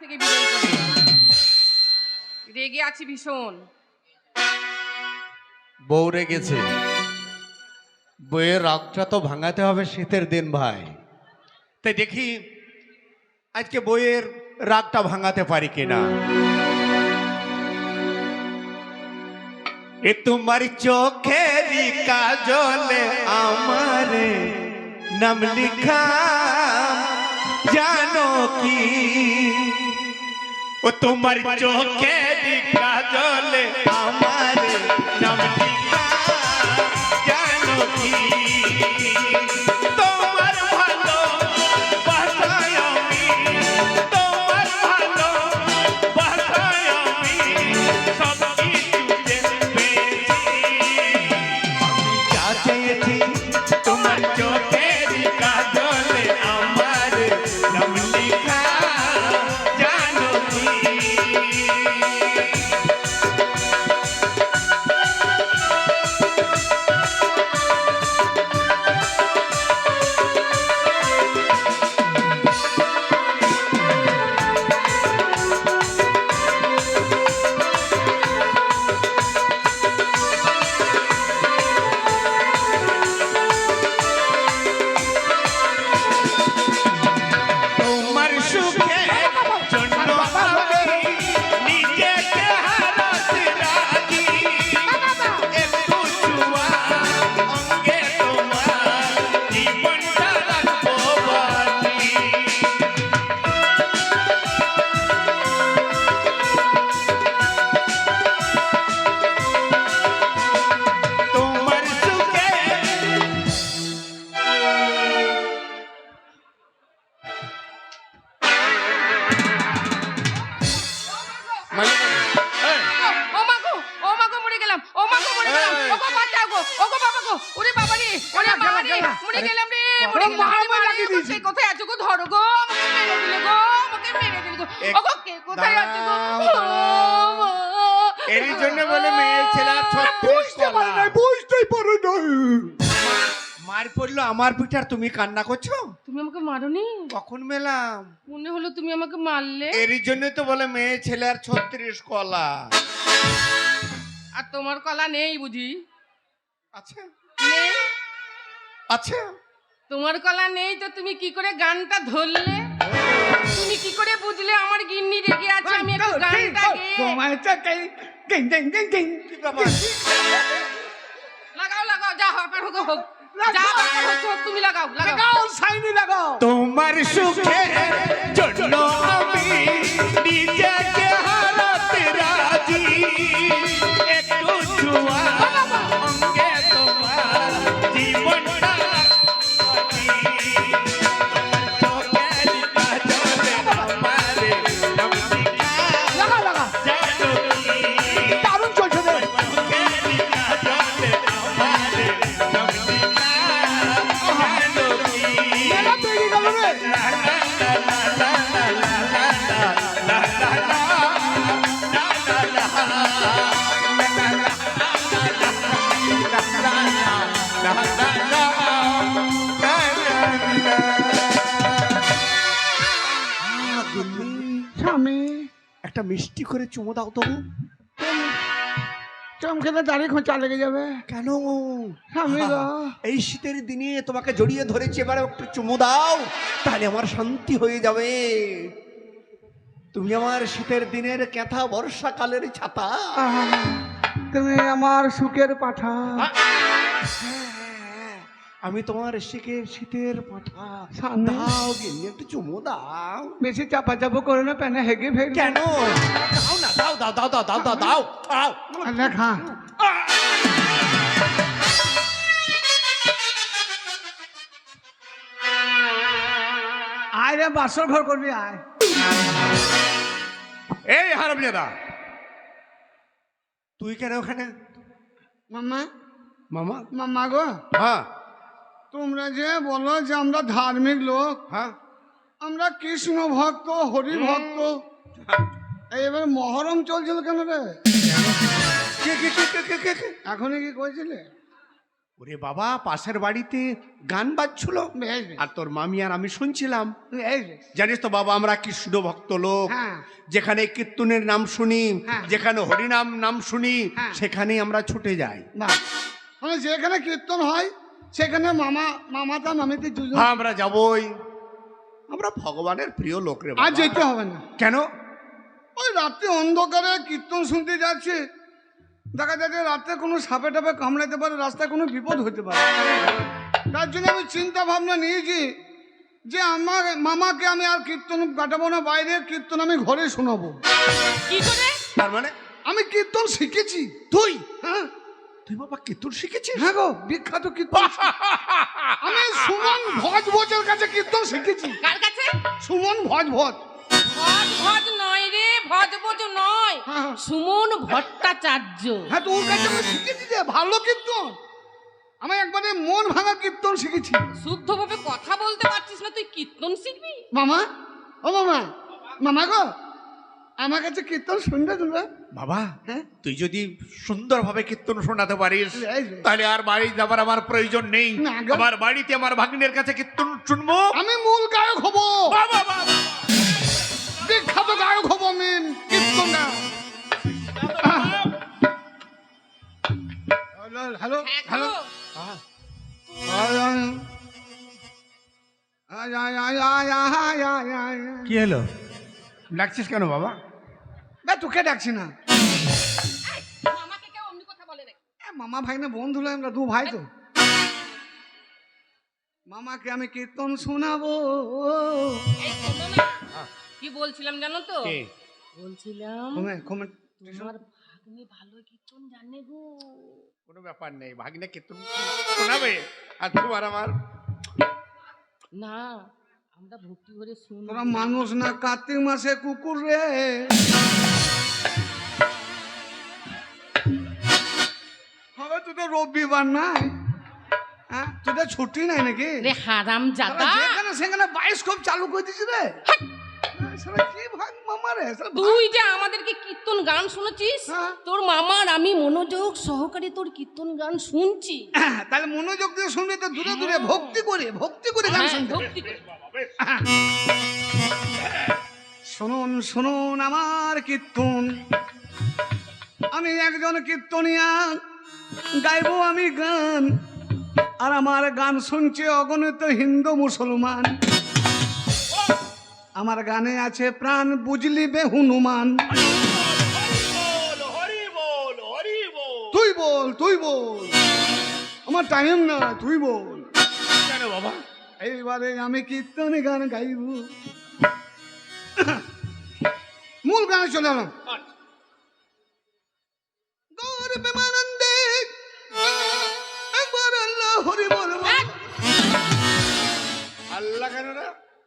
থেকে রেগে আছি ভীষণ। বউ রেগেছে। বইয়ের রাগটা তো ভাঙাতে হবে শীতের দিন ভাই। তাই দেখি আজকে বইয়ের রাগটা ভাঙাতে পারি কিনা। এ তোমার চোখের কাজলে আমার নাম লিখা, জানো কি? ও তোমার চোখে দীক্ষা জলে আমার নাম জানো কি কোথায় আছো। এরই জন্য বলে মেয়ে ছেলে ছত্রিশ পারে নাই বুঝতেই পারে নাই। মার পড়ল আমার পিঠার তুমি কান্না করছ? তুমি আমাকে মারোনি? কখন মেলাম? মনে হলো তুমি আমাকে মারলে। এরই জন্য তো বলে মেয়ে ছেলে আর ছত্রিশ কলা। আর তোমার কলা নেই বুঝি? আচ্ছা নেই? আচ্ছা তোমার কলা নেই তো তুমি কি করে গানটা ধরলে? তুমি কি করে বুঝলে আমার গিন্নি রেগে আছে? আমি একটু গানটা গেয়ে তোমার চাকাই কিং কিং কিং কিং কি ব্যাপার? লাগাও লাগাও যা হোক হোক। যা হচ্ছে তুমি লাগাও লাগাও। লাগাও সাইনি লাগাও। তোমার সুখে জন্য আমি নিজেকে হারাতে রাজি। একটা মিষ্টি করে চুমো দাও তো চমকেলে দাড়ি খোঁচা লেগে যাবে। কেন? স্বামী গো এই শীতের দিনে তোমাকে জড়িয়ে ধরেছি এবারে একটু চুমো দাও তাহলে আমার শান্তি হয়ে যাবে। তুমি আমার শীতের দিনের ক্যাথা বর্ষাকালের ছাতা। তুমি আমার সুখের পাঠা। আমি তোমার শিখের শীতের পাঠা। দাও গিন্নি একটু চুমো দাও। বেশি চাপা চাপা করে না প্যানে হেগে ফেল কেন? দাও না দাও দাও দাও দাও দাও দাও দাও দাও। দেখা। আয় রে বাসর ঘর করবি আয়। এই হারামজাদা তুই কেন ওখানে? মামা মামা মামা গো। হ্যাঁ। তোমরা যে বলো যে আমরা ধার্মিক লোক হ্যাঁ। আমরা কৃষ্ণ ভক্ত হরি ভক্ত। এবার মহরম চলছিল কেন রে? এখনই কি কইছিলে ওরে বাবা পাশের বাড়িতে গান বাজছিল। আর তোর মামি আর আমি শুনছিলাম। জানিস তো বাবা আমরা কৃষ্ণ ভক্ত লোক। হ্যাঁ। যেখানে কীর্তনের নাম শুনি হ্যাঁ। যেখানে হরিনাম নাম শুনি হ্যাঁ। সেখানেই আমরা ছুটে যাই। মানে যেখানে কীর্তন হয় সেখানে মামা মামাতা মামিতে দুজন। হ্যাঁ আমরা যাবই। আমরা ভগবানের প্রিয় লোক রে আর যেতে হবে না। কেন? ওই রাত্রে অন্ধকারে কীর্তন শুনতে যাচ্ছে। দেখা যাচ্ছে রাত্রে কোনো সাপে টাপে কামড়াতে পারে রাস্তায় কোনো বিপদ হতে পারে। তার জন্য আমি চিন্তা ভাবনা নিয়েছি যে আমার মামাকে আমি আর কীর্তন কাটাবো না বাইরে কীর্তন আমি ঘরে শোনাবো। কি করে? তার মানে? আমি কীর্তন শিখেছি। তুই? হ্যাঁ? তুই বাবা কীর্তন শিখেছিস? হ্যাঁ গো বিখ্যাত কীর্তন আমি সুমন ভজ ভজের কাছে কীর্তন শিখেছি। কার কাছে? সুমন ভজ ভজ। ভজ ভজ নয় রে ভজ ভজ নয়। হ্যাঁ, হ্যাঁ। সুমন ভট্টাচার্য। হ্যাঁ তো ওর কাছে আমি শিখেছি যে ভালো কীর্তন। আমি একবারে মন ভাঙা কীর্তন শিখেছি। শুদ্ধভাবে কথা বলতে পারছিস না তুই কীর্তন শিখবি? মামা ও মামা মামা গো আমার কাছে কীর্তন শুনবে। তোমরা বাবা হ্যাঁ? তুই যদি সুন্দরভাবে কীর্তন শোনাতে পারিস তাহলে আর বাড়ি যাবার আমার প্রয়োজন নেই। আমার বাড়িতে আমার ভাগ্নের কাছে কীর্তন শুনব। আমি মূল গায়ক হব। বাবা বাবা বিখ্যাত গায়ক হব আমি কীর্তন হ্যালো হ্যালো হ্যাঁ হ্যালো। কি হলো? ডাকছিস কেন বাবা? তোকে ডাকছি না। মামাকে কেউ অমনি কথা বলে রে এ, মামা ভাই না বন্ধু হলো আমরা দু ভাই তো। মামাকে আমি কীর্তন শোনাবো। এই শোনো না কি বলছিলাম জানো তো? বলছিলাম কমে কমে। তোমার ভাগ্নি ভালো কীর্তন জানে গো। কোনো ব্যাপার নেই ভাগ্নে কীর্তন শোনাবে আর তোমার আমার না আমরা ভক্তি করে শুনি তোরা মানুষ না কার্তিক মাসে কুকুর রে। হবে তো রবিবার নাই। হ্যাঁ তোদের ছুটি নাই নাকি? রে হারাম জাদা সেখানে সেখানে খুব চালু করে দিছি রে। সেটা কি ভাগ মামা রে শালা ভাগ- তুই যে আমাদেরকে কীর্তন গান শুনেছিস হ্যাঁ। তোর মামার আমি মনোযোগ সহকারে তোর কীর্তন গান শুনছি হ্যাঁ, তাহলে মনোযোগ দিয়ে শুনবি তো দূরে দূরে ভক্তি করে ভক্তি করে গান হ্যাঁ, শুনতে। ভক্তি করে। শুনুন শুনুন আমার কীর্তন আমি একজন কীর্তনিয়া গাইবো আমি গান আর আমার গান শুনছে অগণিত হিন্দু মুসলমান আমার গানে আছে প্রাণ বুঝলি বে হনুমান। তুই বল তুই বল। আমার টাইম না তুই বল। কেন বাবা? এইবারে আমি কীর্তনে গান গাইব। মূল গানে চলে এলাম। গৌর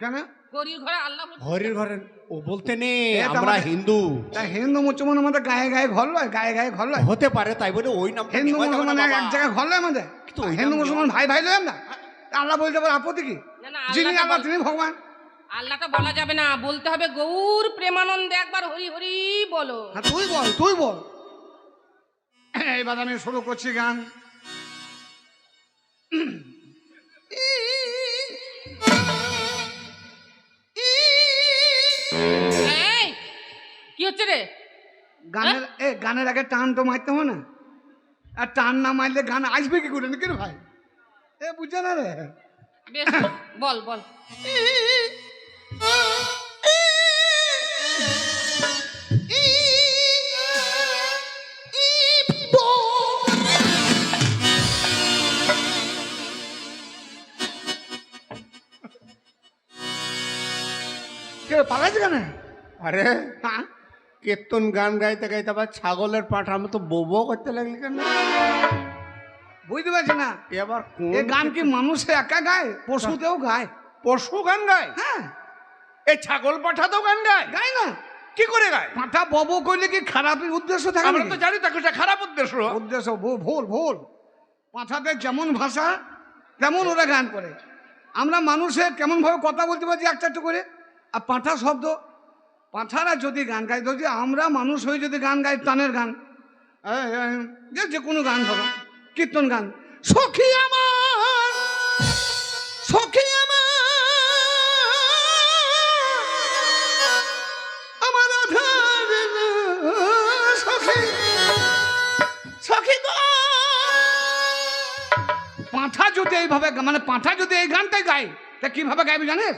কেন? ঘরে আল্লাহ ভর্তি। হরির ঘরে ও বলতে নেই আমরা হিন্দু। তা হিন্দু মুসলমান আমাদের গায়ে গায়ে ঘর লয় গায়ে গায়ে ঘর লয়। হতে পারে তাই বলে ওই নাম হিন্দু মুসলমান এক জায়গায় ঘর লয় আমাদের। হিন্দু মুসলমান ভাই ভাই লয় আমরা। আল্লাহ বলতে পারে আপত্তি কি? না না যিনি আল্লাহ তিনি ভগবান। আল্লাহটা বলা যাবে না বলতে হবে গৌর প্রেমানন্দে একবার হরি হরি বলো। হ্যাঁ তুই বল তুই বল। এইবার আমি শুরু করছি গান। হচ্ছে রে? গানের এ গানের আগে টান তো মারতে হবে না। আর টান না মারলে গান আসবে কি করে নাকি ভাই? এ বুঝছে না রে? বেশ বল বল। কে পালাইছে কেন? আরে কীর্তন গান গাইতে গাইতে আবার ছাগলের পাঁঠা মতো বোবো করতে লাগলি কেন? বুঝতে পারছি না। এ আবার এ গান কি মানুষে একা গায়? পশুতেও গায়। পশু গান গায়? হ্যাঁ। এই ছাগল পাঠা তো গান গায়? গায় না। কি করে গায়? পাঠা বব করলে কি খারাপের উদ্দেশ্য থাকে আমরা তো জানি তাকে খারাপ উদ্দেশ্য। উদ্দেশ্য ভুল ভুল পাঁঠাদের যেমন ভাষা তেমন ওরা গান করে। আমরা মানুষের কেমনভাবে কথা বলতে পারছি একটা একটু করে? আর পাঁঠা শব্দ পাঁঠারা যদি গান গায়, যদি আমরা মানুষ হয়ে যদি গান গাই, তানের গান। যে যে কোনো গান ধরো, কীর্তন গান। সখী আমার সখী আমার আমার সখী সখী পাঁঠা যদি এইভাবে মানে পাঁঠা যদি এই গানটাই গায়, তা কীভাবে গাইবে জানিস?